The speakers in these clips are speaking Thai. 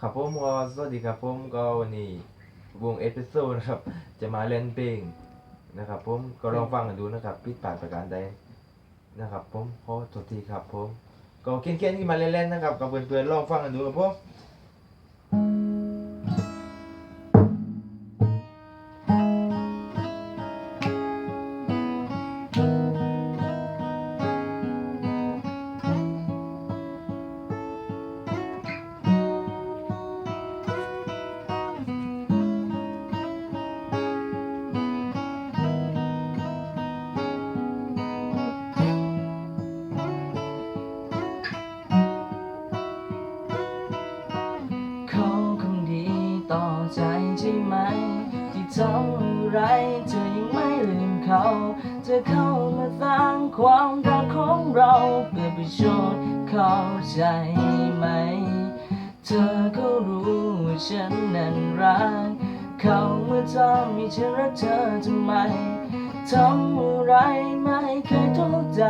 ครับผมก็สวัสดีครับผมก็วันนี้วงเอสเปโซนะครับ จะมาเล่นเพลงนะครับ ผมก็ลองฟังกันดูนะครับปิดปากประการใดนะครับ ผมขอโทษทีครับผมก็เค้นๆที่มาเล่นๆนะครับกับเพื่อนๆลองฟังกันดูครับผม ไรเธอยังไม่ลืมเขาเธอเข้ามาสร้างความรักของเราเพื่อไปชดเข้าใจไหม เธอก็รู้ว่าฉันนั้นรักเขาเมื่อทำให้ฉันรักเธอทำไมทำอะไรไม่เคยโทษใจ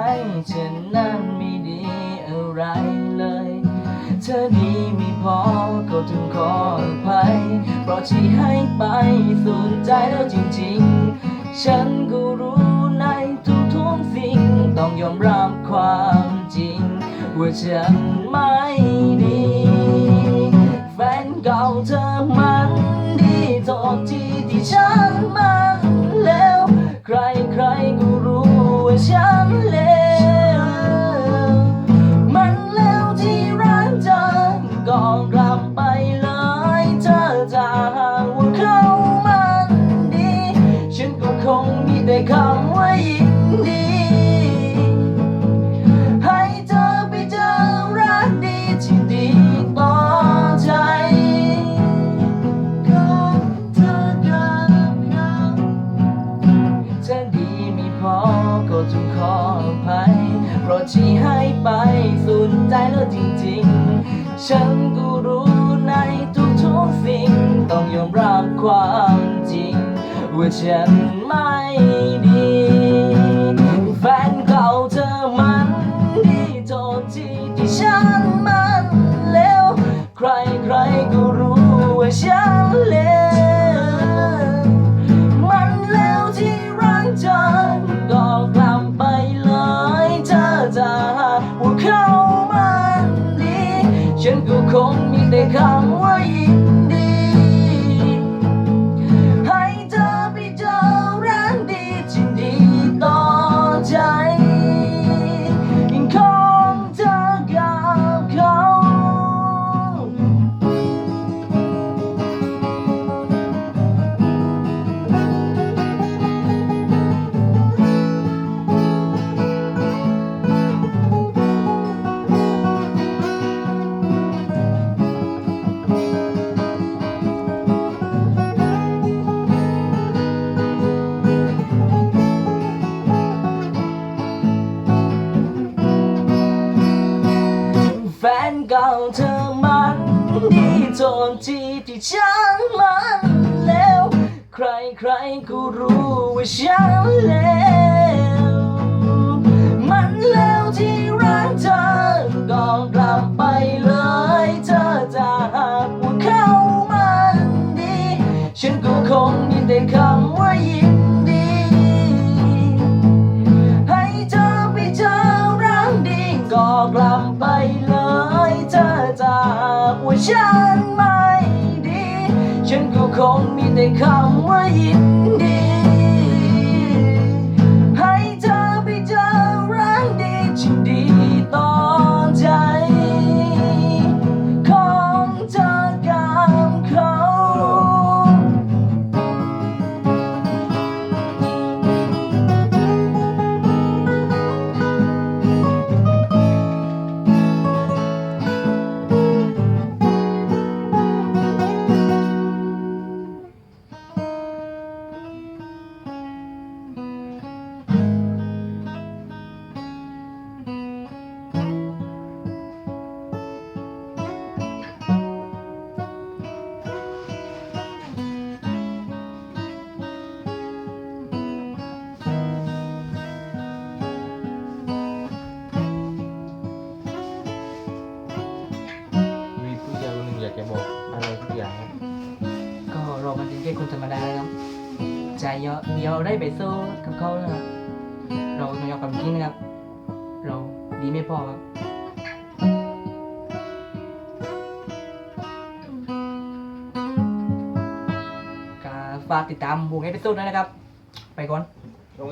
ฉันนั้นไม่ดีอะไรเลย เธอดีไม่ พอก็ถึงขออภัยเพราะที่ให้ไปสุดใจแล้วจริงๆ ฉันก็รู้ในทุกทุกๆสิ่ง ต้องยอมรับความจริง ว่าฉันไม่ดี แฟนเก่าเธอมั คำว่ายินดี ให้เธอไปเจอรักดีที่ดีต่อใจของเธอกับเขาเธอดีไม่พอก็ต้องขออภัยเพราะที่ให้ไปสุดใจแล้วจริงๆ ฉันก็รู้ในทุกๆสิ่งต้องยอมรับความจริง ว่าฉันไม่ เข้ามันดีฉันก็คงมีแต่คำว่า ดีจนทีที่ฉันมันแล้ว ใครใครก็รู้ว่าฉันแล้ว ฉันไม่ดี ฉันก็คงมีแต่คำว่ายินดี มันเป็นแค่คนธรรมดาครับใจเยอะเดียวได้ไปสู้กับเขานะครับเราต้องยอมกับจริงนะครับ เราดีไม่พอครับก็ฝากติดตามวงเอพิโซดด้วยนะครับ ไปก่อน